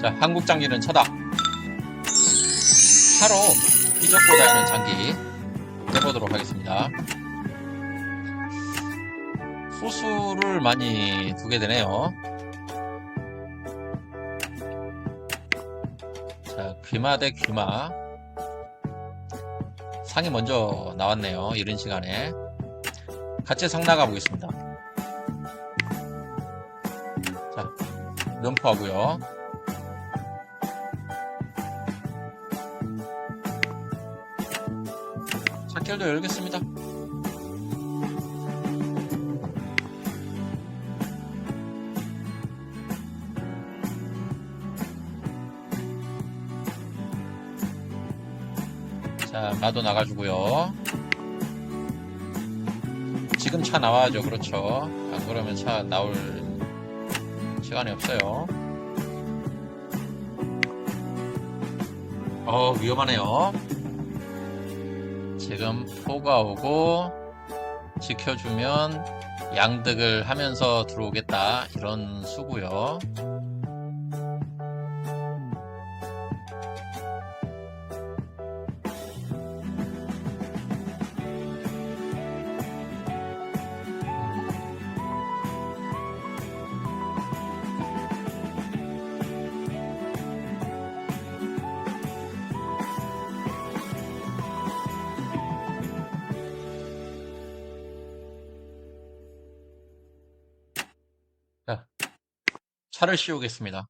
자, 한국 장기는 쳐다. 차로 휘젓고 다니는 장기 해보도록 하겠습니다. 후수를 많이 두게 되네요. 자, 귀마 대 귀마. 상이 먼저 나왔네요. 이른 시간에. 같이 상 나가 보겠습니다. 자, 럼프 하고요. 샷결도 열겠습니다. 자, 마도 나가주고요. 지금 차 나와야죠. 그렇죠. 안 그러면 차 나올 시간이 없어요. 어, 위험하네요. 지금 포가 오고 지켜주면 양득을 하면서 들어오겠다. 이런 수고요. 차를 씌우겠습니다.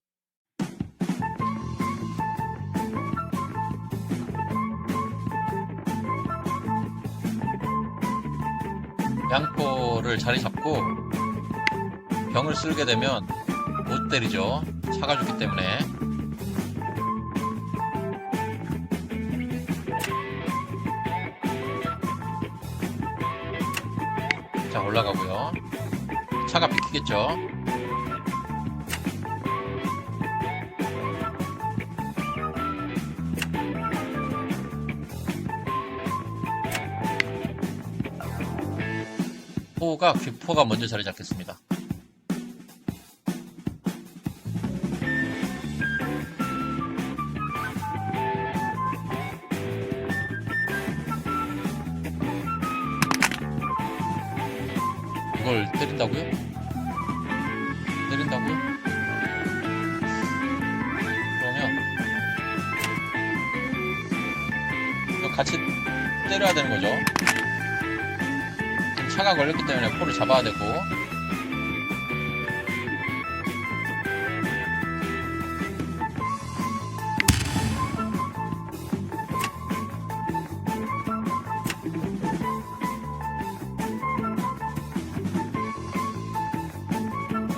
양포를 자리 잡고 병을 쓸게 되면 못 때리죠. 차가 죽기 때문에. 자, 올라가고요. 차가 비키겠죠. 포가 귀포가 먼저 자리 잡겠습니다. 이걸 때린다고요? 때린다고요? 그러면 같이 때려야 되는 거죠. 차가 걸렸기 때문에 포를 잡아야 되고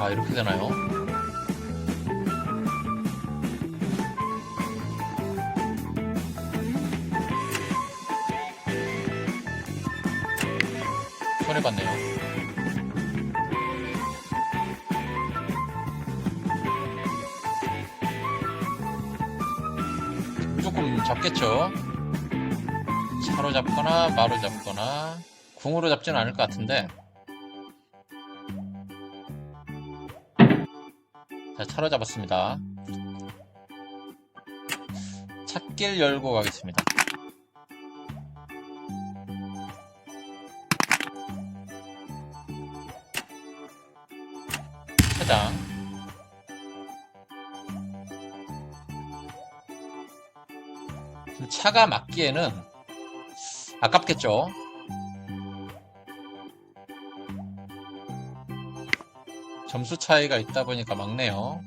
아 이렇게 되나요? 조금 잡겠죠? 차로 잡거나 마로 잡거나 궁으로 잡지는 않을 것 같은데 자, 차로 잡았습니다. 찾길 열고 가겠습니다. 차장. 차가 막기에는 아깝겠죠? 점수 차이가 있다 보니까 막네요.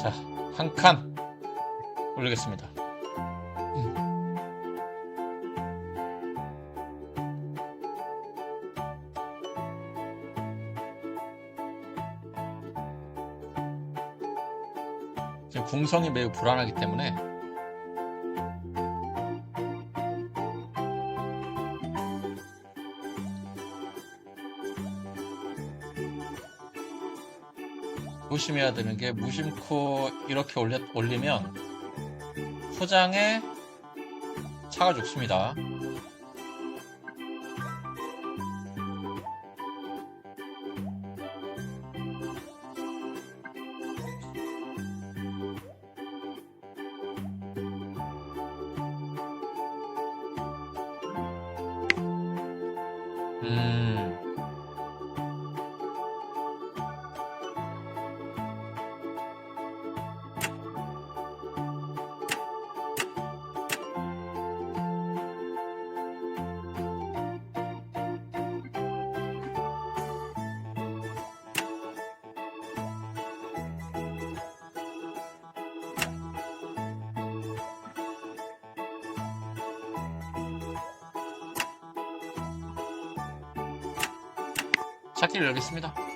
자, 한 칸 올리겠습니다. 지금 궁성이 매우 불안하기 때문에 조심해야 되는 게 무심코 이렇게 올려, 올리면 포장에 차가 죽습니다. 찾기를 열겠습니다.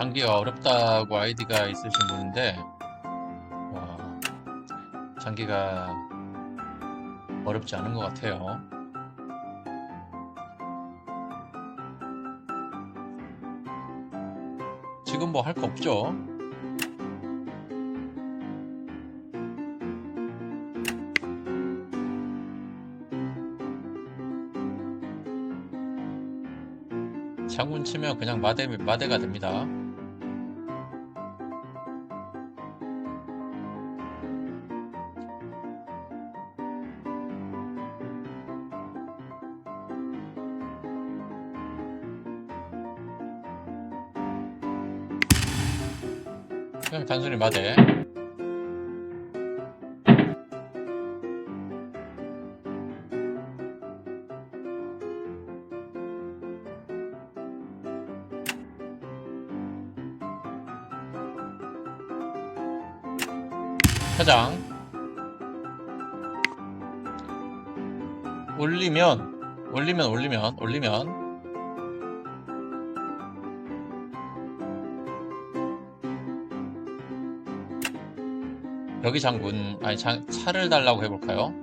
장기가 어렵다고 아이디가 있으신 분인데 와, 장기가 어렵지 않은 것 같아요. 지금 뭐 할 거 없죠? 장군 치면 그냥 마대, 마대가 됩니다. 그냥 단순히 마대. 사장 올리면 올리면 올리면 올리면 여기 장군 아니 장, 차를 달라고 해볼까요?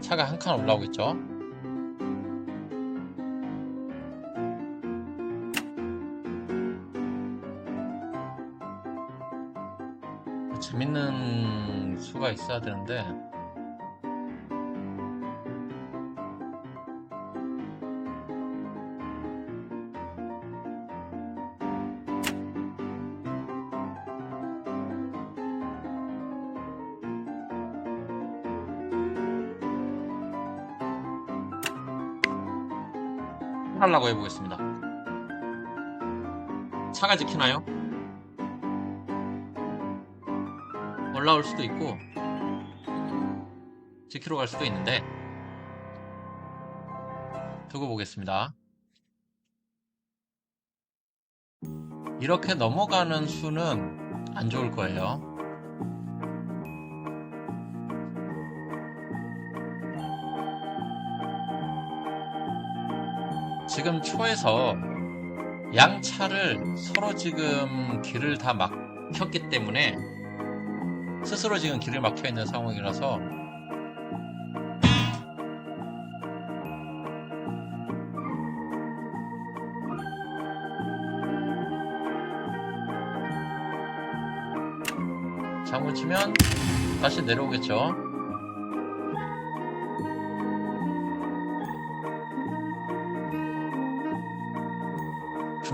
차가 한 칸 올라오고 있죠 재밌는 수가 있어야 되는데 하려고 해보겠습니다. 차가 지키나요? 올라올 수도 있고 지키러 갈 수도 있는데 두고 보겠습니다. 이렇게 넘어가는 수는 안 좋을 거예요. 지금 초에서 양 차를 서로 지금 길을 다 막혔기 때문에 스스로 지금 길을 막혀 있는 상황이라서 장구 치면 다시 내려오겠죠.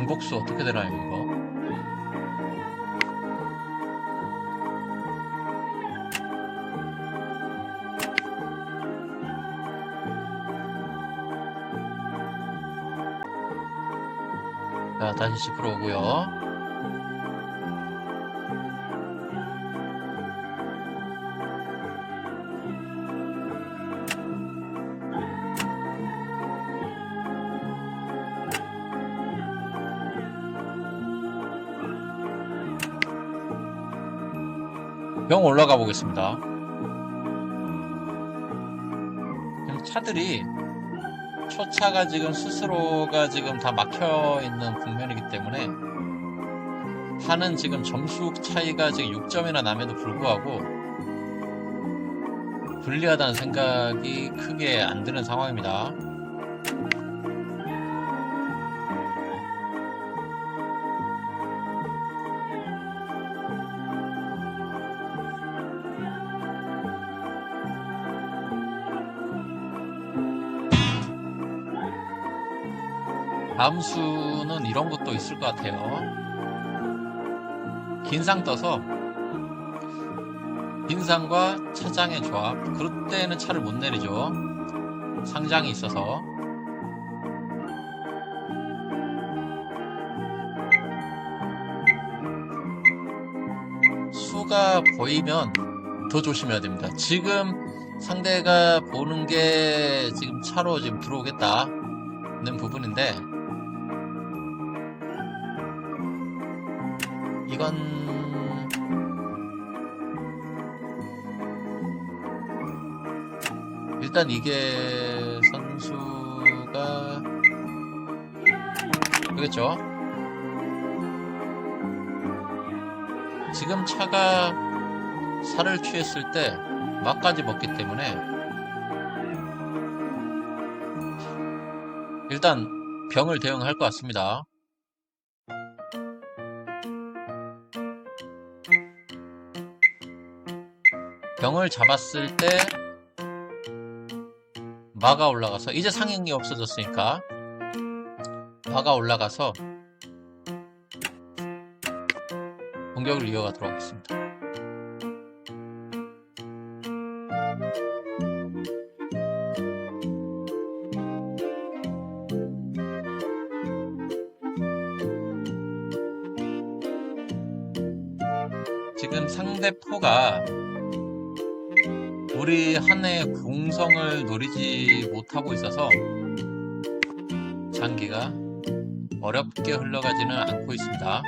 중복수 어떻게 되나요, 이거? 자, 다시 시끄러우고요. 병 올라가 보겠습니다. 차들이 초차가 지금 스스로가 지금 다 막혀 있는 국면이기 때문에 하는 지금 점수 차이가 지금 6점이나 남에도 불구하고 불리하다는 생각이 크게 안 드는 상황입니다. 다음 수는 이런 것도 있을 것 같아요. 긴상 떠서 빈상과 차장의 조합. 그때는 차를 못 내리죠. 상장이 있어서. 수가 보이면 더 조심해야 됩니다. 지금 상대가 보는 게 지금 차로 지금 들어오겠다는 부분인데 이건 일단 이게 선수가 그겠죠? 지금 차가 살을 취했을 때 막까지 먹기 때문에 일단 병을 대응할 것 같습니다 병을 잡았을 때 마가 올라가서 이제 상향이 없어졌으니까 마가 올라가서 공격을 이어가도록 하겠습니다. 지금 상대 포가 우리 한 해의 공성을 노리지 못하고 있어서 장기가 어렵게 흘러가지는 않고 있습니다.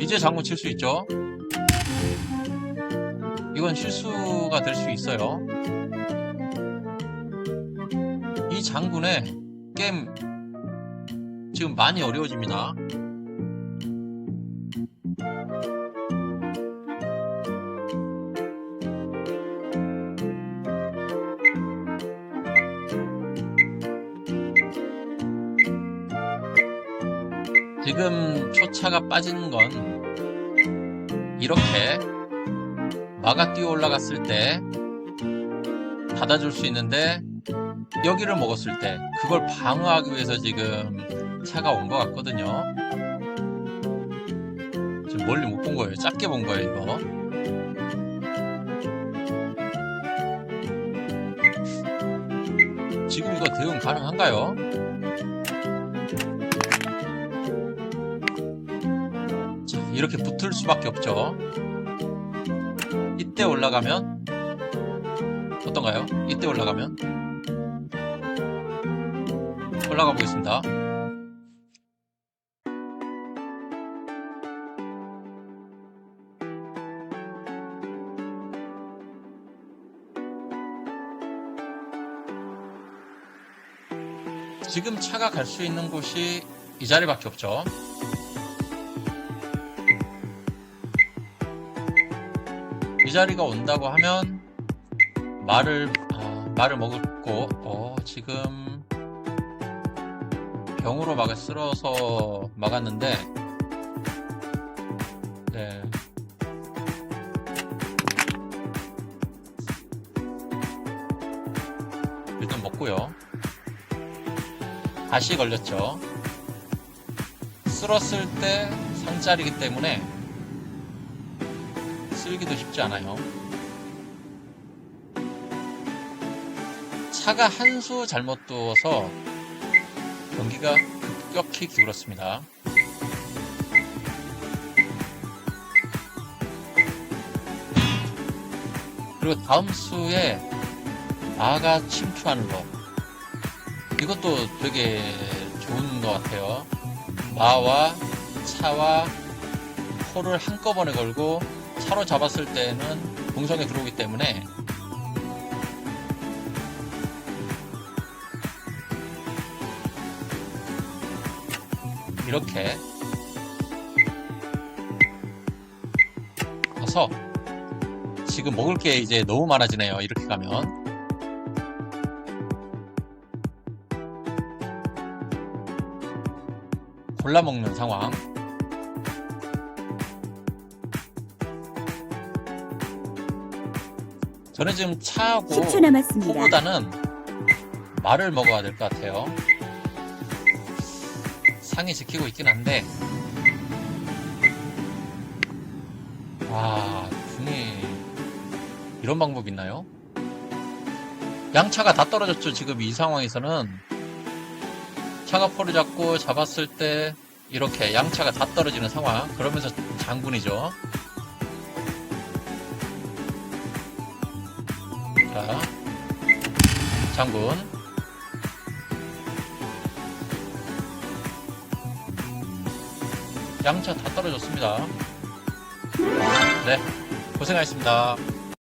이제 장구 칠 수 있죠? 이건 실수가 될 수 있어요. 이 장군의 게임 지금 많이 어려워집니다. 지금 초차가 빠지는 건 이렇게 마가 뛰어 올라갔을 때 닫아줄 수 있는데 여기를 먹었을 때 그걸 방어하기 위해서 지금 차가 온 것 같거든요. 지금 멀리 못 본 거예요. 작게 본 거예요, 이거. 지금 이거 대응 가능한가요? 이렇게 붙을 수밖에 없죠. 이때 올라가면 어떤가요? 이때 올라가면 올라가 보겠습니다. 지금 차가 갈 수 있는 곳이 이 자리밖에 없죠. 이 자리가 온다고 하면 말을 아, 말을 먹었고 어, 지금 병으로 막아 쓸어서 막았는데 네. 일단 먹고요. 다시 걸렸죠. 쓸었을 때 상짜리기 때문에 쓸기도 쉽지 않아요. 차가 한 수 잘못 두어서 경기가 급격히 기울었습니다. 그리고 다음 수에 마가 침투하는 거 이것도 되게 좋은 것 같아요. 마와 차와 포를 한꺼번에 걸고 차로 잡았을 때는 공성에 들어오기 때문에 이렇게 가서 지금 먹을 게 이제 너무 많아지네요. 이렇게 가면 골라 먹는 상황. 저는 지금 차하고 10초 남았습니다. 포보다는 말을 먹어야 될 것 같아요. 상이 지키고 있긴 한데, 와, 궁이 이런 방법 있나요? 양차가 다 떨어졌죠. 지금 이 상황에서는 차가 포를 잡고 잡았을 때 이렇게 양차가 다 떨어지는 상황. 그러면서 장군이죠. 자, 장군. 양차 다 떨어졌습니다. 네, 고생하셨습니다.